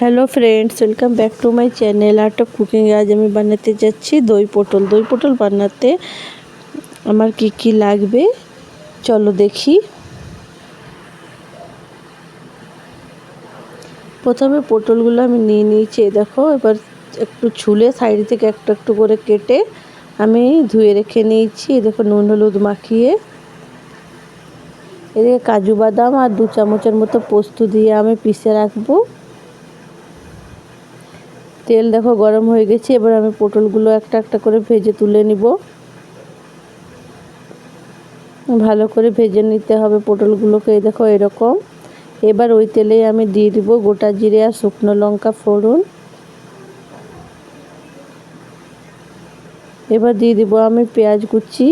Hello friends welcome back to my channel art of cooking আজ আমি বানাতে যাচ্ছি দই পটল। দই পটল বানাতে আমার কি কি লাগবে? চলো দেখি। প্রথমে পটলগুলো আমি নিয়ে নিয়েছি দেখো, এবার একটু ছুলে সাইড থেকে একটু একটু করে কেটে আমি ধুয়ে রেখে নিয়েছি দেখো নুন, হলুদ মাখিয়ে। এদিকে কাজু বাদাম আর দু চামচের মতো পোস্ত দিয়ে আমি পিষে রাখব। তেল দেখো গরম হয়ে গেছে, এবার আমি পটলগুলো একটা একটা করে ভেজে তুলে নিব। ভালো করে ভেজে নিতে হবে পটলগুলোকে দেখো এরকম। এবার ওই তেলেই আমি দিয়ে দিব গোটা জিরে আর শুকনো লঙ্কা ফোড়ন। এবার দিয়ে দিব আমি পেঁয়াজ কুচি।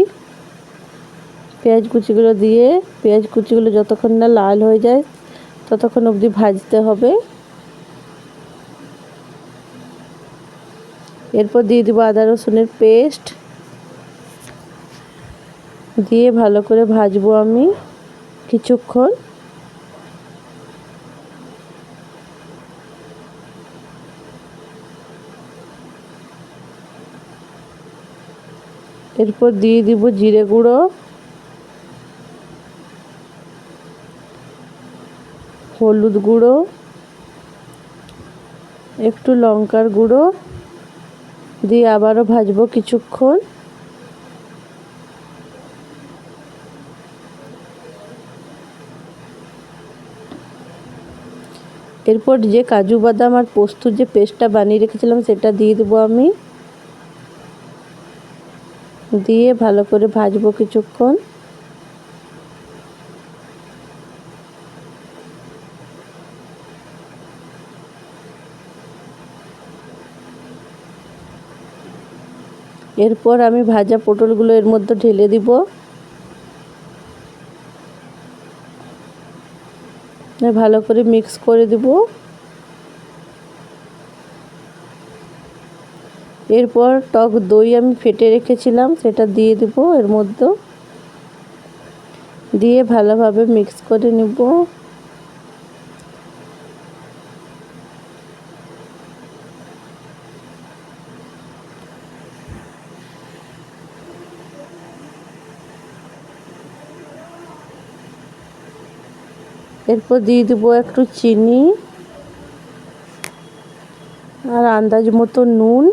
পেঁয়াজ কুচিগুলো দিয়ে, পেঁয়াজ কুচিগুলো যতক্ষণ না লাল হয়ে যায়, ততক্ষণ অবধি ভাজতে হবে। এরপর দিয়ে দেবো আদা রসুনের পেস্ট। দিয়ে ভালো করে ভাজবো আমি কিছুক্ষণ। এরপর দিয়ে দিব জিরে গুঁড়ো। হলুদ গুঁড়ো। একটু লঙ্কার গুঁড়ো। দিয়ে আবারও ভাজবো কিছুক্ষণ। এরপর যে কাজু বাদাম আর পোস্তুর যে পেস্টটা বানিয়ে রেখেছিলাম, সেটা দিয়ে দেবো আমি। দিয়ে ভালো করে ভাজবো কিছুক্ষণ। এরপর আমি ভাজা পটলগুলো এর মধ্যে ঢেলে দিব। ভালো করে মিক্স করে দিব। এরপর টক দই আমি ফেটে রেখেছিলাম, সেটা দিয়ে দেব এর মধ্যে। দিয়ে ভালোভাবে মিক্স করে নেব। এরপর দিয়ে দেবো একটু চিনি আর আন্দাজ মতো নুন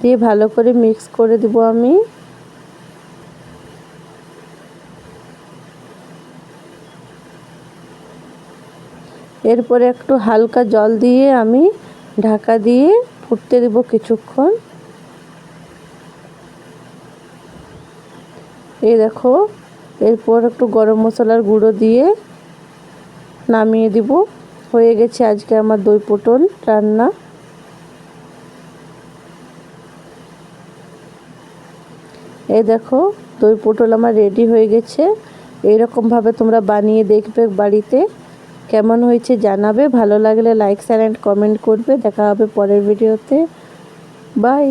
দিয়ে ভালো করে মিক্স করে দেবো আমি। এরপরে একটু হালকা জল দিয়ে আমি ঢাকা দিয়ে ফুটতে দেবো কিছুক্ষণ। এই দেখো, এরপর একটু গরম মশলার গুঁড়ো দিয়ে নামিয়ে দিব। হয়ে গেছে আজকে আমার দই পটল রান্না। এই দেখো, দই পটল আমার রেডি হয়ে গেছে। এইরকমভাবে তোমরা বানিয়ে দেখবে বাড়িতে। কেমন হয়েছে জানাবে। ভালো লাগলে লাইক শেয়ার অ্যান্ড কমেন্ট করবে। দেখা হবে পরের ভিডিওতে বাই